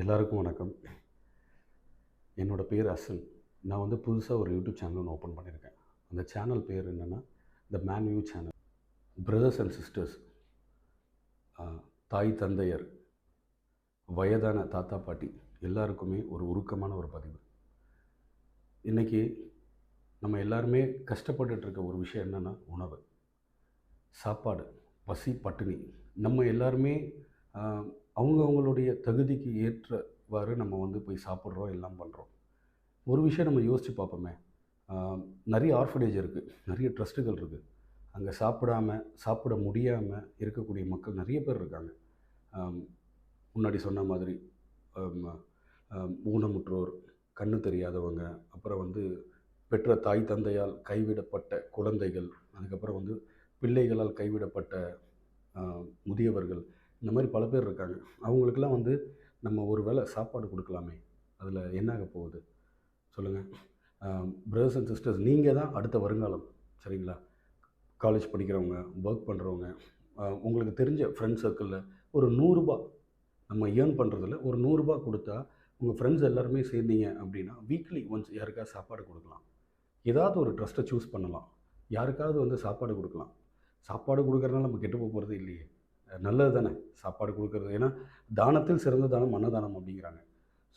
எல்லாருக்கும் வணக்கம். என்னோட பேர் அசன் நான் வந்து புதுசாக ஒரு யூடியூப் சேனல் ஒன்று ஓப்பன் பண்ணியிருக்கேன். அந்த சேனல் பேர் என்னென்னா the man view channel brothers and sisters தாய் தந்தையர் வயதான தாத்தா பாட்டி எல்லாருக்குமே ஒரு உருக்கமான ஒரு பதிவு. இன்றைக்கி நம்ம எல்லாருமே கஷ்டப்பட்டுட்ருக்க ஒரு விஷயம் என்னென்னா உணவு. சாப்பாடு. பசி பட்டினி. நம்ம எல்லாருமே அவங்கவுங்களுடைய தகுதிக்கு ஏற்றவாறு நம்ம வந்து போய் சாப்பிட்றோம் எல்லாம் பண்ணுறோம் ஒரு விஷயம் நம்ம யோசித்து பார்ப்போமே. நிறைய ஆர்ஃபனேஜ் இருக்குது நிறைய ட்ரஸ்ட்டுகள் இருக்குது அங்கே சாப்பிடாம சாப்பிட முடியாமல் இருக்கக்கூடிய மக்கள் நிறைய பேர் இருக்காங்க. முன்னாடி சொன்ன மாதிரி ஊனமுற்றோர் கண்ணு தெரியாதவங்க அப்புறம் வந்து பெற்ற தாய் தந்தையால் கைவிடப்பட்ட குழந்தைகள் அதுக்கப்புறம் வந்து பிள்ளைகளால் கைவிடப்பட்ட முதியவர்கள் இந்த மாதிரி பல பேர் இருக்காங்க. அவங்களுக்கெல்லாம் வந்து நம்ம ஒரு வேளை சாப்பாடு கொடுக்கலாமே. அதில் என்னாக போகுது? சொல்லுங்கள் பிரதர்ஸ் அண்ட் சிஸ்டர்ஸ் நீங்கள் தான் அடுத்த வருங்காலம் சரிங்களா? காலேஜ் படிக்கிறவங்க ஒர்க் பண்ணுறவங்க உங்களுக்கு தெரிஞ்ச ஃப்ரெண்ட் சர்க்கிளில் ஒரு நூறுரூபா நம்ம ஏர்ன் பண்ணுறதுல ஒரு நூறுரூபா கொடுத்தா உங்கள் ஃப்ரெண்ட்ஸ் எல்லாருமே சேர்ந்தீங்க அப்படின்னா வீக்லி ஒன்ஸ் யாருக்காவது சாப்பாடு கொடுக்கலாம். ஏதாவது ஒரு ட்ரஸ்ட்டை சூஸ் பண்ணலாம். யாருக்காவது வந்து சாப்பாடு கொடுக்கலாம். சாப்பாடு கொடுக்குறதுனால நம்ம கெட்டு போக போகிறது இல்லையே. நல்லது தானே சாப்பாடு கொடுக்குறது. ஏன்னா தானத்தில் சிறந்த தானம் அன்னதானம் அப்படிங்கிறாங்க.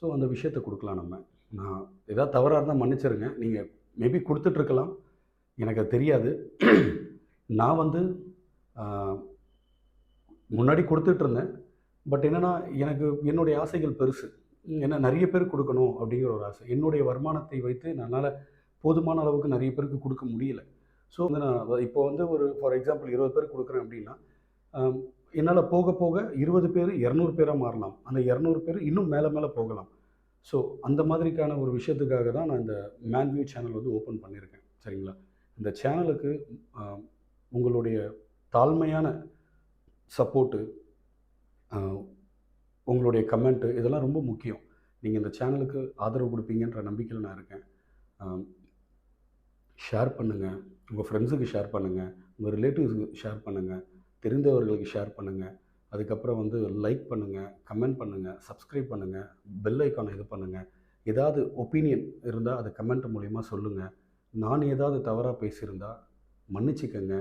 ஸோ அந்த விஷயத்தை கொடுக்கலாம் நம்ம. நான் ஏதாவது தவறாக இருந்தால் மன்னிச்சிருங்க. நீங்கள் மேபி கொடுத்துட்ருக்கலாம் எனக்கு அது தெரியாது. நான் வந்து முன்னாடி கொடுத்துட்டு இருந்தேன் பட் என்னென்னா எனக்கு என்னுடைய ஆசைகள் பெருசு. ஏன்னா நிறைய பேர் கொடுக்கணும் அப்படிங்கிற ஒரு ஆசை. என்னுடைய வருமானத்தை வைத்து என்னால் போதுமான அளவுக்கு நிறைய பேருக்கு கொடுக்க முடியல. ஸோ வந்து நான் இப்போ வந்து ஒரு ஃபார் எக்ஸாம்பிள் இருபது பேர் கொடுக்குறேன் அப்படின்னா என்னால் போக போக இருபது பேர் இரநூறு பேராக மாறலாம். அந்த இரநூறு பேர் இன்னும் மேலே மேலே போகலாம். ஸோ அந்த மாதிரிக்கான ஒரு விஷயத்துக்காக தான் நான் இந்த மேன்வியூ சேனல் வந்து ஓப்பன் பண்ணியிருக்கேன். சரிங்களா? இந்த சேனலுக்கு உங்களுடைய தாழ்மையான சப்போர்ட்டு உங்களுடைய கமெண்ட்டு இதெல்லாம் ரொம்ப முக்கியம். நீங்கள் இந்த சேனலுக்கு ஆதரவு கொடுப்பீங்கன்ற நம்பிக்கையில் நான் இருக்கேன். ஷேர் பண்ணுங்கள் உங்கள் ஃப்ரெண்ட்ஸுக்கு ஷேர் பண்ணுங்கள் உங்கள் ரிலேட்டிவ்ஸுக்கு ஷேர் பண்ணுங்கள் தெரிந்தவர்களுக்கு ஷேர் பண்ணுங்கள் அதுக்கப்புறம் வந்து லைக் பண்ணுங்கள் கமெண்ட் பண்ணுங்கள் சப்ஸ்கிரைப் பண்ணுங்கள் பெல் ஐக்கானை இது பண்ணுங்கள் ஏதாவது ஒப்பீனியன் இருந்தால் அதை கமெண்ட் மூலிமா சொல்லுங்கள் நான் ஏதாவது தவறாக பேசியிருந்தால் மன்னிச்சிக்கங்க.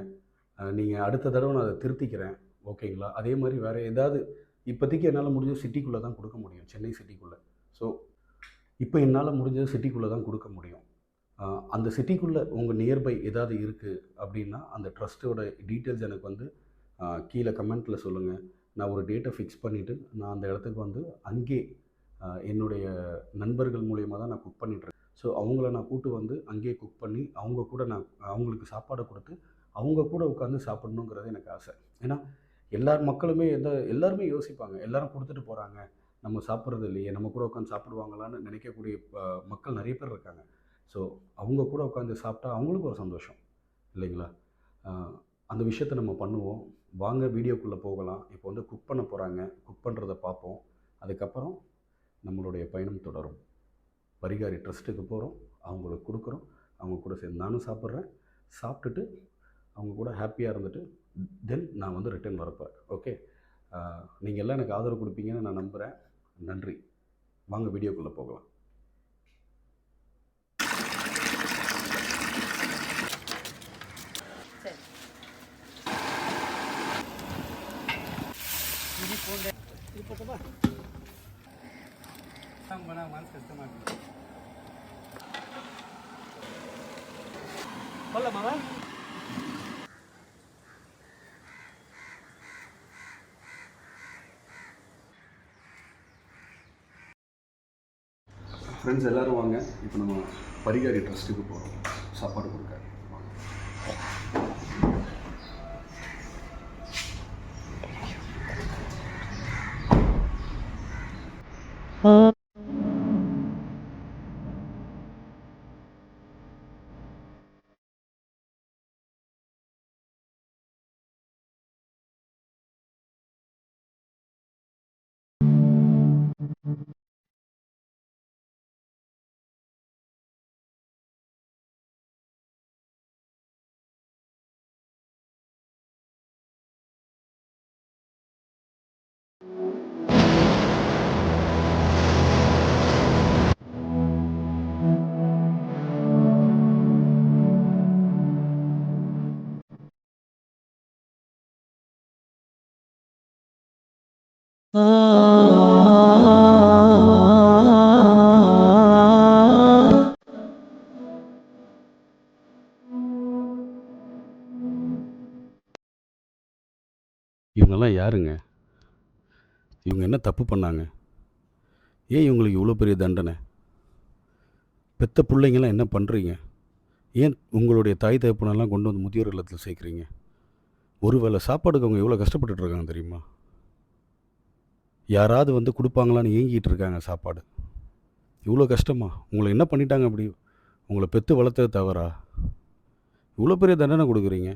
நீங்கள் அடுத்த தடவை நான் அதை திருத்திக்கிறேன். ஓகேங்களா அதே மாதிரி வேறு ஏதாவது இப்போதைக்கு என்னால் முடிஞ்ச சிட்டிக்குள்ளே தான் கொடுக்க முடியும். சென்னை சிட்டிக்குள்ளே. ஸோ இப்போ என்னால் முடிஞ்சது சிட்டிக்குள்ளே தான் கொடுக்க முடியும். அந்த சிட்டிக்குள்ளே உங்கள் நியர்பை ஏதாவது இருக்குது அப்படின்னா அந்த ட்ரஸ்ட்டோட டீட்டெயில்ஸ் எனக்கு வந்து கீழே கமெண்ட்டில் சொல்லுங்கள் நான் ஒரு டேட்டை ஃபிக்ஸ் பண்ணிவிட்டு நான் அந்த இடத்துக்கு வந்து அங்கே என்னுடைய நண்பர்கள் மூலியமாக தான் நான் குக் பண்ணிட்டுருக்கேன் ஸோ அவங்கள நான் கூட்டு வந்து அங்கேயே குக் பண்ணி அவங்க கூட நான் அவங்களுக்கு சாப்பாடு கொடுத்து அவங்க கூட உட்காந்து சாப்பிடணுங்கிறது எனக்கு ஆசை. ஏன்னா எல்லார் மக்களுமே எந்த எல்லாருமே யோசிப்பாங்க. எல்லோரும் கொடுத்துட்டு போகிறாங்க நம்ம சாப்பிட்றது இல்லையே நம்ம கூட உட்காந்து சாப்பிடுவாங்களான்னு நினைக்கக்கூடிய மக்கள் நிறைய பேர் இருக்காங்க. ஸோ அவங்க கூட உட்காந்து சாப்பிட்டா அவங்களுக்கு ஒரு சந்தோஷம். இல்லைங்களா? அந்த விஷயத்தை நம்ம பண்ணுவோம். வாங்க வீடியோக்குள்ளே போகலாம். இப்போ வந்து குக் பண்ண போகிறாங்க குக் பண்ணுறதை பார்ப்போம். அதுக்கப்புறம் நம்மளுடைய பயணம் தொடரும். பரிகாரி ட்ரஸ்ட்டுக்கு போகிறோம் அவங்களுக்கு கொடுக்குறோம். அவங்க கூட சேர்ந்து நானும் சாப்பிட்றேன். சாப்பிட்டுட்டு அவங்க கூட ஹாப்பியாக இருந்துட்டு தென் நான் வந்து ரிட்டர்ன் வரப்போகிறேன் ஓகே நீங்கள் எல்லாம் எனக்கு ஆதரவு கொடுப்பீங்கன்னு நான் நம்புகிறேன் நன்றி. வாங்க வீடியோக்குள்ளே போகலாம். ஃப்ரெண்ட்ஸ் எல்லாரும் வாங்க. இப்போ நம்ம பரிகாரி ட்ரஸ்ட்டுக்கு போகிறோம் சாப்பாடு கொடுக்க. up. இவங்கெல்லாம் யாருங்க? இவங்க என்ன தப்பு பண்ணாங்க? ஏன் இவங்களுக்கு இவ்வளோ பெரிய தண்டனை? பெத்த பிள்ளைங்களாம் என்ன பண்ணுறீங்க ஏன் உங்களுடைய தாய் தகப்பனெல்லாம் கொண்டு வந்து முதியோர் இல்லத்தில் சேர்க்குறீங்க? ஒரு வேளை சாப்பாடுக்கு அவங்க எவ்வளோ கஷ்டப்பட்டுட்டு இருக்காங்க தெரியுமா? யாராவது வந்து கொடுப்பாங்களான்னு ஏங்கிட்டு இருக்காங்க சாப்பாடு. இவ்வளோ கஷ்டமா? உங்களை என்ன பண்ணிட்டாங்க அப்படி உங்களை பெற்று வளர்த்தது தவறா? இவ்வளோ பெரிய தண்டனை கொடுக்குறீங்க.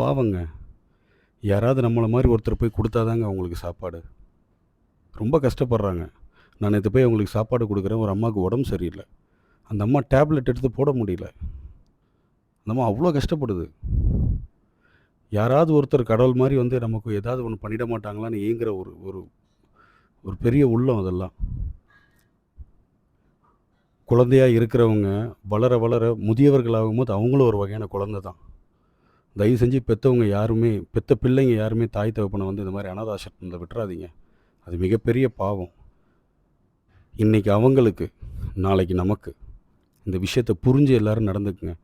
பாவங்க. யாராவது நம்மளை மாதிரி ஒருத்தர் போய் கொடுத்தாதாங்க அவங்களுக்கு சாப்பாடு. ரொம்ப கஷ்டப்படுறாங்க. நான் நேற்று போய் அவங்களுக்கு சாப்பாடு கொடுக்குறேன். ஒரு அம்மாவுக்கு உடம்பு சரியில்லை. அந்த அம்மா டேப்லெட் எடுத்து போட முடியல. அந்த அம்மா அவ்வளோ கஷ்டப்படுது. யாராவது ஒருத்தர் கடவுள் மாதிரி வந்து நமக்கு ஏதாவது ஒன்று பண்ணிட மாட்டாங்களான்னு ஏங்குற ஒரு ஒரு ஒரு பெரிய உள்ளம் அதெல்லாம். குழந்தையா இருக்கிறவங்க வளர வளர முதியவர்களாகும் போது அவங்களும் ஒரு வகையான குழந்தை தான். தயவு செஞ்சு பெற்றவங்க யாருமே பெத்த பிள்ளைங்க யாருமே தாய் தகப்பனை வந்து இந்த மாதிரி அனாதாசிரமத்தில் விட்டுறாதீங்க. அது மிகப்பெரிய பாவம். இன்றைக்கி அவங்களுக்கு நாளைக்கு நமக்கு. இந்த விஷயத்தை புரிஞ்சு எல்லோரும் நடந்துக்குங்க.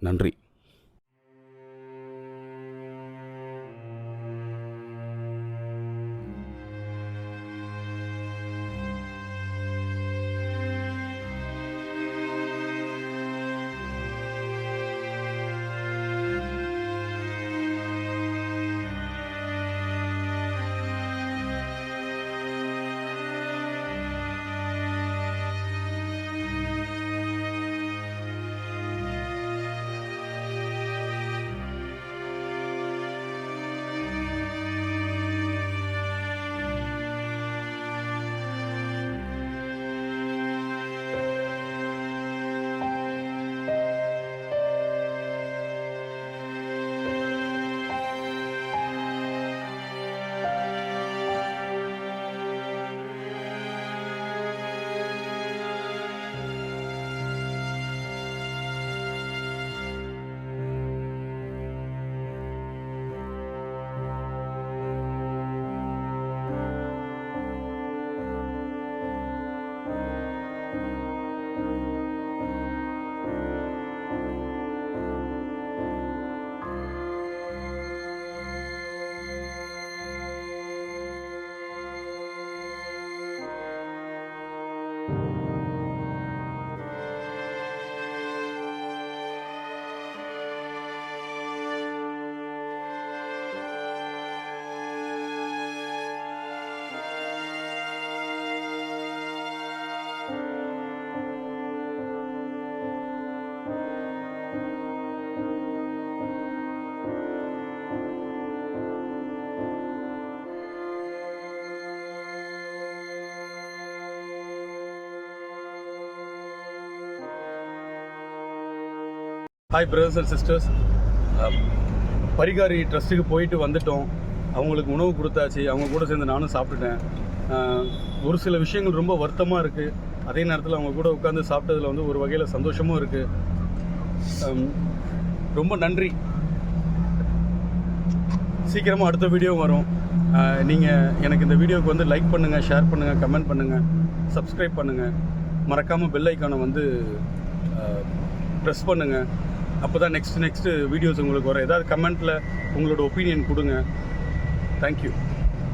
நன்றி. Hi brothers and sisters Parikari ட்ரஸ்ட்டுக்கு போயிட்டு வந்துட்டோம். அவங்களுக்கு உணவு கொடுத்தாச்சு. அவங்க கூட சேர்ந்து நானும் சாப்பிட்டுட்டேன். ஒரு சில விஷயங்கள் ரொம்ப வருத்தமாக இருக்குது அதே நேரத்தில் அவங்க கூட உட்காந்து சாப்பிட்டதில் வந்து ஒரு வகையில் சந்தோஷமும் இருக்குது um, ரொம்ப நன்றி. சீக்கிரமாக அடுத்த வீடியோ வரும். நீங்கள் எனக்கு இந்த வீடியோவுக்கு வந்து லைக் பண்ணுங்கள் ஷேர் பண்ணுங்கள் கமெண்ட் பண்ணுங்கள் சப்ஸ்கிரைப் பண்ணுங்கள் மறக்காமல் பெல் ஐக்கானை வந்து ப்ரெஸ் பண்ணுங்கள் அப்போ தான் நெக்ஸ்ட் நெக்ஸ்ட்டு வீடியோஸ் உங்களுக்கு வரும். ஏதாவது கமெண்ட்டில் உங்களோட ஒப்பீனியன் கொடுங்க. தேங்க்யூ